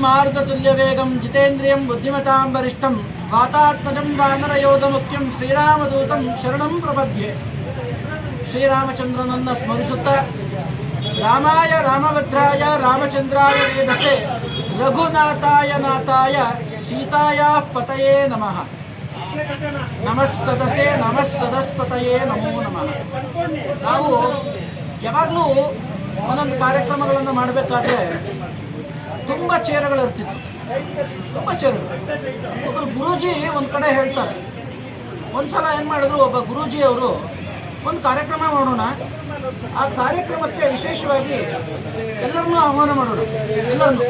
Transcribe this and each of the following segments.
ಮಾರುತತುಲ್ಯವೇಗಂ ಜಿತೇಂದ್ರಿಯಂ ಬುದ್ಧಿಮತಾಂ ವರಿಷ್ಠಂ ವಾತಾತ್ಮಜಂ ವಾನರಯೋಧಮುಖ್ಯಂ ಶ್ರೀರಾಮದೂತಂ ಶರಣಂ ಪ್ರಪದ್ಯೆ ಶ್ರೀರಾಮಚಂದ್ರನನ್ನ ಸ್ಮರಿಸುತ್ತಾ ರಾಮಾಯ ರಾಮಭದ್ರಾಯ ರಾಮಚಂದ್ರಾಯ ವೇದಸೆ ರಘುನಾಥಾಯ ನಾಥಾಯ ಸೀತಾಯ ಪತಯೇ ನಮಃ. ನಮಃ ಸದಸೆ, ನಮಃ ಸದಸ್ಪತಯೇ ನಮೋ ನಮಃ. ನಾವು ಯಾವಾಗಲೂ ಒಂದೊಂದು ಕಾರ್ಯಕ್ರಮಗಳನ್ನು ಮಾಡಬೇಕಾದ್ರೆ ತುಂಬ ಚೇರುಗಳು ಇರ್ತಿತ್ತು ತುಂಬ ಚೇರುಗಳು. ಒಬ್ಬರು ಗುರೂಜಿ ಒಂದು ಕಡೆ ಹೇಳ್ತಾರೆ. ಒಂದ್ಸಲ ಏನು ಮಾಡಿದ್ರು ಒಬ್ಬ ಗುರೂಜಿ ಅವರು, ಒಂದು ಕಾರ್ಯಕ್ರಮ ಮಾಡೋಣ. ಆ ಕಾರ್ಯಕ್ರಮಕ್ಕೆ ವಿಶೇಷವಾಗಿ ಎಲ್ಲರನ್ನೂ ಆಹ್ವಾನ ಮಾಡೋಣ. ಎಲ್ಲರನ್ನೂ.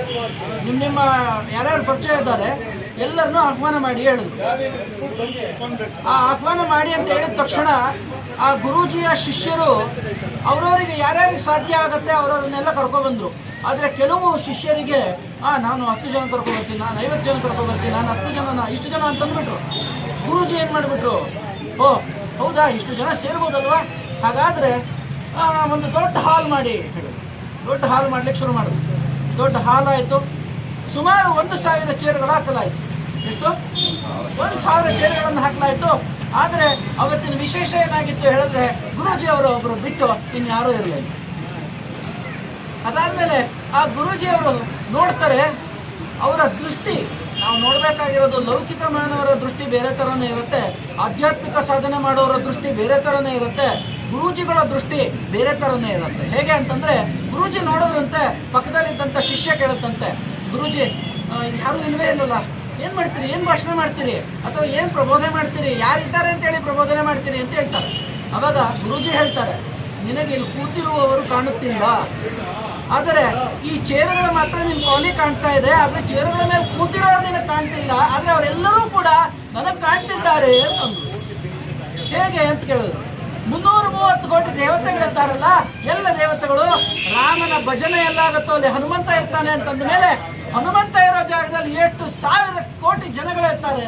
ನಿಮ್ಮ ನಿಮ್ಮ ಯಾರ್ಯಾರು ಪರಿಚಯ ಇದ್ದಾರೆ, ಎಲ್ಲರನ್ನೂ ಆಹ್ವಾನ ಮಾಡಿ ಹೇಳಿದ್ರು. ಆ ಆಹ್ವಾನ ಮಾಡಿ ಅಂತ ಹೇಳಿದ ತಕ್ಷಣ ಆ ಗುರೂಜಿಯ ಶಿಷ್ಯರು ಅವರವರಿಗೆ ಯಾರ್ಯಾರಿಗೆ ಸಾಧ್ಯ ಆಗುತ್ತೆ ಅವ್ರವ್ರನ್ನೆಲ್ಲ ಕರ್ಕೊಬಂದ್ರು. ಆದರೆ ಕೆಲವು ಶಿಷ್ಯರಿಗೆ, ಆ, ನಾನು ಹತ್ತು ಜನ ಕರ್ಕೊಬರ್ತೀನಿ, ನಾನು ಐವತ್ತು ಜನ ಕರ್ಕೊಬರ್ತೀನಿ, ನಾನು ಹತ್ತು ಜನನ ಇಷ್ಟು ಜನ ಅಂತಂದ್ಬಿಟ್ರು. ಗುರುಜಿ ಏನು ಮಾಡಿಬಿಟ್ರು, ಓ, ಹೌದಾ, ಇಷ್ಟು ಜನ ಸೇರ್ಬೋದಲ್ವಾ? ಹಾಗಾದರೆ ಒಂದು ದೊಡ್ಡ ಹಾಲ್ ಮಾಡಿ ದೊಡ್ಡ ಹಾಲ್ ಮಾಡ್ಲಿಕ್ಕೆ ಶುರು ಮಾಡಿದ್ರು. ದೊಡ್ಡ ಹಾಲ್ ಆಯಿತು. ಸುಮಾರು ಒಂದು ಸಾವಿರ ಚೇರ್ಗಳು ಹಾಕಲಾಯಿತು. ಎಷ್ಟು? ಒಂದು ಸಾವಿರ ಚೇರ್ಗಳನ್ನು ಹಾಕಲಾಯಿತು. ಆದರೆ ಅವತ್ತಿನ ವಿಶೇಷ ಏನಾಗಿತ್ತು ಹೇಳಿದ್ರೆ ಗುರೂಜಿ ಅವರು ಒಬ್ಬರು ಬಿಟ್ಟು ಇನ್ಯಾರೂ ಇರಲಿಲ್ಲ. ಅದಾದ್ಮೇಲೆ ಆ ಗುರುಜಿ ಅವರು ನೋಡ್ತಾರೆ, ಅವರ ದೃಷ್ಟಿ, ನಾವು ನೋಡಬೇಕಾಗಿರೋದು ಲೌಕಿಕ ಮಾನವರ ದೃಷ್ಟಿ ಬೇರೆ ಥರನೇ ಇರುತ್ತೆ, ಆಧ್ಯಾತ್ಮಿಕ ಸಾಧನೆ ಮಾಡೋರ ದೃಷ್ಟಿ ಬೇರೆ ಥರನೇ ಇರುತ್ತೆ, ಗುರೂಜಿಗಳ ದೃಷ್ಟಿ ಬೇರೆ ಥರನೇ ಇರುತ್ತೆ. ಹೇಗೆ ಅಂತಂದ್ರೆ, ಗುರೂಜಿ ನೋಡೋದ್ರಂತೆ, ಪಕ್ಕದಲ್ಲಿದ್ದಂಥ ಶಿಷ್ಯ ಕೇಳುತ್ತಂತೆ, ಗುರೂಜಿ ಯಾರು ಇಲ್ವೇ ಇಲ್ಲಲ್ಲ ಏನ್ ಮಾಡ್ತೀರಿ? ಏನ್ ಭಾಷಣ ಮಾಡ್ತೀರಿ? ಅಥವಾ ಏನ್ ಪ್ರಬೋಧನೆ ಮಾಡ್ತೀರಿ? ಯಾರಿದ್ದಾರೆ ಅಂತ ಹೇಳಿ ಪ್ರಬೋಧನೆ ಮಾಡ್ತೀರಿ ಅಂತ ಹೇಳ್ತಾರೆ. ಅವಾಗ ಗುರುಜಿ ಹೇಳ್ತಾರೆ, ನಿನಗೆ ಇಲ್ಲಿ ಕೂತಿರುವವರು ಕಾಣುತ್ತಿಲ್ಲ ಆದರೆ ಈ ಚೇರುಗಳು ಮಾತ್ರ ನಿಮ್ ಕೋಲಿ ಕಾಣ್ತಾ ಇದೆ, ಆದ್ರೆ ಚೇರುಗಳ ಮೇಲೆ ಕೂತಿರೋರು ನಿನಗೆ ಕಾಣ್ತಿಲ್ಲ, ಆದ್ರೆ ಅವರೆಲ್ಲರೂ ಕೂಡ ನನಗೆ ಕಾಣ್ತಿದ್ದಾರೆ ಹೇಗೆ ಅಂತ ಕೇಳಿದ್ರು. ಮುನ್ನೂರ ಮೂವತ್ತು ಕೋಟಿ ದೇವತೆಗಳಿದ್ದಾರಲ್ಲ ಎಲ್ಲ ದೇವತೆಗಳು ರಾಮನ ಭಜನೆ ಎಲ್ಲಾಗುತ್ತೋ ಅಲ್ಲಿ ಹನುಮಂತ ಇರ್ತಾನೆ ಅಂತಂದ ಮೇಲೆ ಹನುಮಂತ ಇರೋ ಜಾಗದಲ್ಲಿ ಎಷ್ಟು ಸಾವಿರ ಕೋಟಿ ಜನಗಳಿರ್ತಾರೆ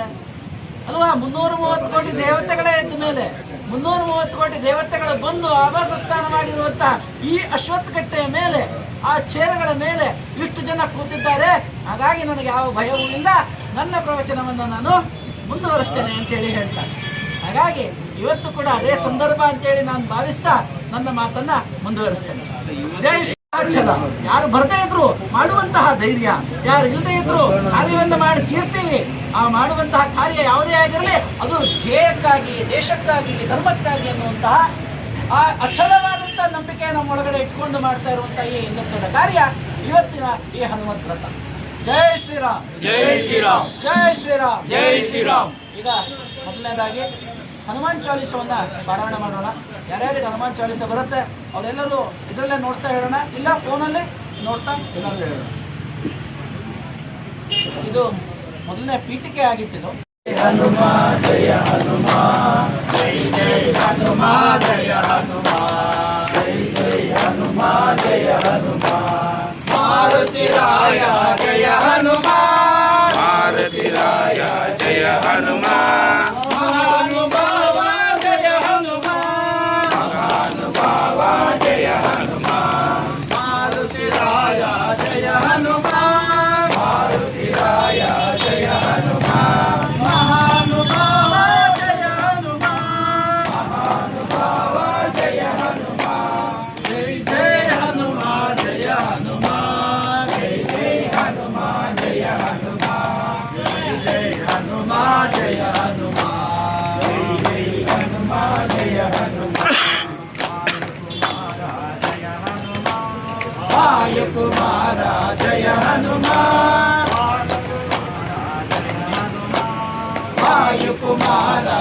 ಅಲ್ವಾ? ಮುನ್ನೂರ ಮೂವತ್ತು ಕೋಟಿ ದೇವತೆಗಳೇ ಇದ್ದ ಮೇಲೆ. ಮುನ್ನೂರ ಮೂವತ್ತು ಕೋಟಿ ದೇವತೆಗಳು ಬಂದು ಆವಾಸ ಸ್ಥಾನವಾಗಿರುವಂತ ಈ ಅಶ್ವತ್ಥಕಟ್ಟೆಯ ಮೇಲೆ, ಆ ಚೇರಗಳ ಮೇಲೆ ಇಷ್ಟು ಜನ ಕೂತಿದ್ದಾರೆ. ಹಾಗಾಗಿ ನನಗೆ ಯಾವ ಭಯವೂ ಇಲ್ಲ. ನನ್ನ ಪ್ರವಚನವನ್ನು ನಾನು ಮುಂದುವರಿಸ್ತೇನೆ ಅಂತೇಳಿ ಹೇಳ್ತಾರೆ ಹಾಗಾಗಿ ಇವತ್ತು ಕೂಡ ಅದೇ ಸಂದರ್ಭ ಅಂತೇಳಿ ನಾನು ಭಾವಿಸ್ತಾ ನನ್ನ ಮಾತನ್ನ ಮುಂದುವರಿಸ್ತೇನೆ. ಜೈ ಶ್ರೀರಾಕ್ಷರ ಯಾರು ಬರದೇ ಇದ್ರು ಮಾಡುವಂತಹ ಧೈರ್ಯ ಯಾರು ಇಲ್ಲದೆ ಇದ್ರು ಕಾರ್ಯವನ್ನು ಮಾಡಿ ತೀರ್ತೀವಿ. ಆ ಮಾಡುವಂತಹ ಕಾರ್ಯ ಯಾವುದೇ ಆಗಿರಲಿ ಅದು ಧ್ಯೇಯಕ್ಕಾಗಿ ದೇಶಕ್ಕಾಗಿ ಧರ್ಮಕ್ಕಾಗಿ ಅನ್ನುವಂತಹ ಆ ಅಚಲವಾದಂತಹ ನಂಬಿಕೆ ನಮ್ಮೊಳಗಡೆ ಇಟ್ಕೊಂಡು ಮಾಡ್ತಾ ಇರುವಂತಹ ಈ ಹಿಂದುತ್ವದ ಕಾರ್ಯ ಇವತ್ತಿನ ಈ ಹನುಮಂತ ವ್ರತ. ಜೈ ಶ್ರೀರಾಮ್. ಜಯ ಶ್ರೀರಾಮ್. ಜೈ ಶ್ರೀರಾಮ್. ಜೈ ಶ್ರೀರಾಮ್. ಈಗ ಮೊದಲನೇದಾಗಿ ಹನುಮಾನ್ ಚಾಲೀಸವನ್ನ ಪಾರಾಯಣ ಮಾಡೋಣ. ಯಾರ್ಯಾರಿಗೆ ಹನುಮಾನ್ ಚಾಲಿಸ ಬರುತ್ತೆ, ಅವರೆಲ್ಲರೂ ಇದರಲ್ಲೇ ನೋಡ್ತಾ ಹೇಳೋಣ. ಇಲ್ಲ, ಫೋನಲ್ಲಿ ನೋಡ್ತಾ ಎಲ್ಲರೂ ಹೇಳೋಣ. ಇದು ಮೊದಲನೇ ಪೀಠಿಕೆ ಆಗಿತ್ತಿದು ಹನುಮಾ ಜಯ ಹನುಮಾನ್. ಹನುಮಾನ್ ಜಯ ಹನುಮಾನ್ ಜೈ ಜೈ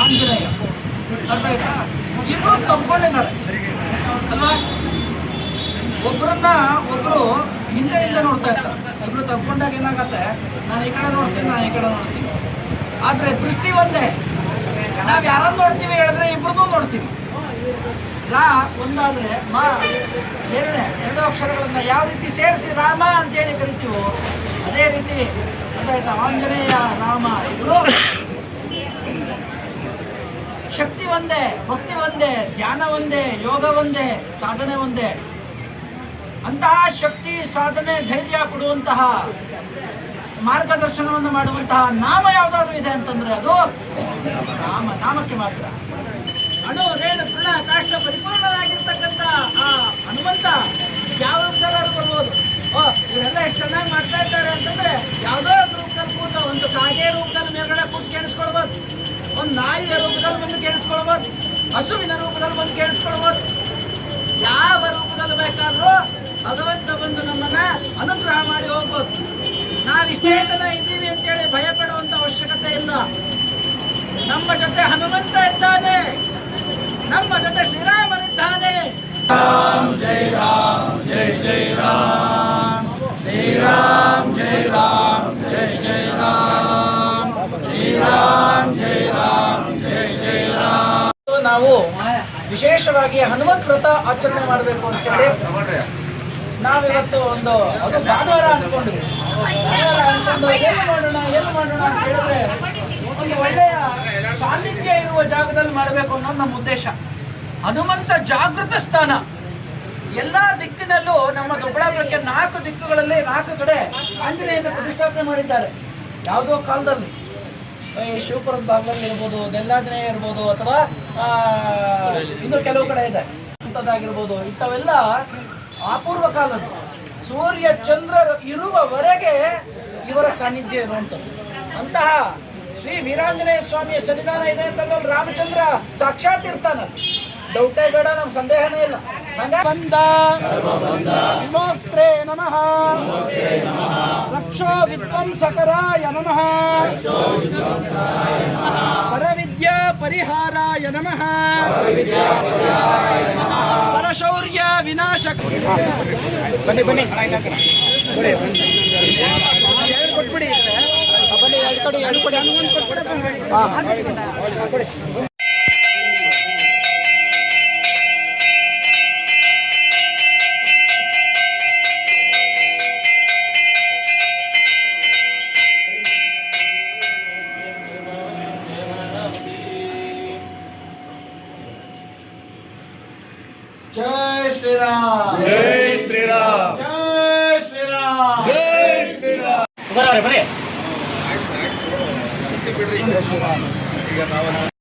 ಆಂಜನೇಯ. ಅರ್ಥ ಆಯ್ತಾ? ಇಬ್ರು ತಪ್ಕೊಂಡಿದ್ದಾರೆ. ಅಲ್ವಾ? ಒಬ್ಬರನ್ನ ಒಬ್ರು ಹಿಂದೆ ಹಿಂದೆ ನೋಡ್ತಾ ಇರ್ತಾರೆ ಇಬ್ರು ತಪ್ಕೊಂಡಾಗ ಏನಾಗತ್ತೆ? ನಾನು ಈ ಕಡೆ ನೋಡ್ತೀನಿ, ನಾನು ಈ ಕಡೆ ನೋಡ್ತೀನಿ. ಆದ್ರೆ ದೃಷ್ಟಿ ಒಂದೇ. ನಾವ್ ಯಾರನ್ನು ನೋಡ್ತೀವಿ ಹೇಳಿದ್ರೆ ಇಬ್ಬರನ್ನೂ ನೋಡ್ತೀವಿ. ರಾ ಒಂದಾದ್ರೆ ಮಾ, ಎರಡನೇ, ಎರಡು ಅಕ್ಷರಗಳನ್ನ ಯಾವ ರೀತಿ ಸೇರಿಸಿ ರಾಮ ಅಂತೇಳಿ ಕರಿತೀವೋ, ಅದೇ ರೀತಿ ಗೊತ್ತಾಯ್ತಾ ಆಂಜನೇಯ, ರಾಮ ಇವರು ಶಕ್ತಿ ಒಂದೇ, ಭಕ್ತಿ ಒಂದೇ, ಧ್ಯಾನ ಒಂದೇ, ಯೋಗ ಒಂದೇ, ಸಾಧನೆ ಒಂದೇ. ಅಂತಹ ಶಕ್ತಿ, ಸಾಧನೆ, ಧೈರ್ಯ ಕೊಡುವಂತಹ ಮಾರ್ಗದರ್ಶನವನ್ನು ಮಾಡುವಂತಹ ನಾಮ ಯಾವ್ದಾದ್ರು ಇದೆ ಅಂತಂದ್ರೆ ಅದು ನಾಮ ನಾಮಕ್ಕೆ ಮಾತ್ರ. ಅಣು, ರೇಣು, ತೃಣ, ಕಾಷ್ಟ ಪರಿಪೂರ್ಣರಾಗಿರ್ತಕ್ಕಂಥ ಆ ಹನುಮಂತ ಯಾವ ರೂಪದಲ್ಲಾದ್ರೂ ಬರ್ಬೋದು ಓ, ಇವರೆಲ್ಲ ಎಷ್ಟು ಚೆನ್ನಾಗಿ ಮಾಡ್ತಾ ಇದ್ದಾರೆ ಅಂತಂದ್ರೆ ಯಾವುದೋ ಒಂದು ರೂಪದಲ್ಲಿ ಕೂತ ಒಂದು ಕಾಗೆ ರೂಪದಲ್ಲಿ ಮೇಲ್ಗಡೆ ಕೂತ್ ಕೇಳಿಸ್ಕೊಳ್ಬೋದು. ಒಂದು ನಾಯಿಯ ರೂಪದಲ್ಲಿ ಬಂದು ಕೇಳಿಸ್ಕೊಳ್ಬೋದು. ಹಸುವಿನ ರೂಪದಲ್ಲಿ ಬಂದು ಕೇಳಿಸ್ಕೊಳ್ಬೋದು. ಯಾವ ರೂಪದಲ್ಲಿ ಬೇಕಾದ್ರೂ ಭಗವಂತ ಬಂದು ನಮ್ಮನ್ನ ಅನುಗ್ರಹ ಮಾಡಿ ಹೋಗ್ಬೋದು. ನಾವಿಷ್ಟೇ ಜನ ಇದ್ದೀವಿ ಅಂತೇಳಿ ಭಯ ಪಡುವಂತ ಅವಶ್ಯಕತೆ ಇಲ್ಲ. ನಮ್ಮ ಜೊತೆ ಹನುಮಂತ ಇದ್ದಾನೆ. ನಮ್ಮ ಜೊತೆ ಶ್ರೀರಾಮನಿದ್ದಾನೆ ರಾಮ್ ಜೈ ರಾಮ್ ಜೈ ಜೈ ರಾಮ್. ಶ್ರೀರಾಮ್ ಜೈ ರಾಮ್ ಜೈ ಜೈ ರಾಮ್. ಶ್ರೀರಾಮ್ ಜೈ ರಾಮ್ ಜೈ ಜೈ ರಾಮ್. ನಾವು ವಿಶೇಷವಾಗಿ ಹನುಮಂತ ವ್ರತ ಆಚರಣೆ ಮಾಡಬೇಕು ಅಂತ ಹೇಳಿ ನಾವಿವತ್ತು ಒಂದು ಅದು ಭಾನುವಾರ ಅನ್ಕೊಂಡಿದ್ವಿ ಏನು ಮಾಡೋಣ ಏನು ಮಾಡೋಣ ಒಂದು ಒಳ್ಳೆಯ ಸಾನ್ನಿಧ್ಯ ಇರುವ ಜಾಗದಲ್ಲಿ ಮಾಡಬೇಕು ಅನ್ನೋದು ನಮ್ಮ ಉದ್ದೇಶ. ಹನುಮಂತ ಜಾಗೃತ ಸ್ಥಾನ. ಎಲ್ಲಾ ದಿಕ್ಕಿನಲ್ಲೂ ನಮ್ಮ ದೊಡ್ಡಬಳ್ಳಾಪುರಕ್ಕೆ ನಾಲ್ಕು ದಿಕ್ಕುಗಳಲ್ಲಿ ನಾಲ್ಕು ಕಡೆ ಆಂಜನೇಯನ ಪ್ರತಿಷ್ಠಾಪನೆ ಮಾಡಿದ್ದಾರೆ. ಯಾವುದೋ ಕಾಲದಲ್ಲಿ. ಶಿವಪುರದ ಭಾಗದಲ್ಲಿ ಇರ್ಬೋದು ದೆಲ್ಲಾಂಜನೇಯ ಇರ್ಬೋದು, ಅಥವಾ ಇನ್ನು ಕೆಲವು ಕಡೆ ಇದೆ. ಅಂಥದ್ದಾಗಿರ್ಬೋದು ಇಂಥವೆಲ್ಲ ಅಪೂರ್ವ ಕಾಲದ್ದು. ಸೂರ್ಯ ಚಂದ್ರರು ಇರುವವರೆಗೆ ಇವರ ಸಾನ್ನಿಧ್ಯ ಇರುವಂಥದ್ದು ಅಂತಹ ಶ್ರೀ ವೀರಾಂಜನೇಯ ಸ್ವಾಮಿಯ ಸನ್ನಿಧಾನ ಇದೆ ಅಂತಂದ್ರೆ ರಾಮಚಂದ್ರ ಸಾಕ್ಷಾತ್ ಇರ್ತಾನ. ಡೌಟೇ ಬೇಡ ನಮ್ ಸಂದೇಹನೇ ಇಲ್ಲ. ಬಂದ ವಿಮೋಕ್ತ್ರೇ ನಮಃ. ರಕ್ಷೋ ವಿದ್ವಂಸಕರಾಯ ನಮಃ. ಪರವಿದ್ಯಾ ಪರಿಹಾರಾಯ ನಮಃ. ಪರಶೌರ್ಯ ವಿನಾಶ ಬನ್ನಿ ಬನ್ನಿ. ಕೊಟ್ಬಿಡಿ. ಕೊಡಿ ಕೊಡಿ. ಹನುಮಂತ ಕೊಟ್ಬಿಡಿ ಹಾ, ಹಾ, ಕೊಡಿ ಜೈ ಶ್ರೀರಾಮ್ ಜೈ ಶ್ರೀರಾಮ್ ಜೈ ಶ್ರೀರಾಮ್ ಜೈ ಶ್ರೀರಾಮ್ ಬರೋರೆ ಬರೀ ಈಗ ನಾವು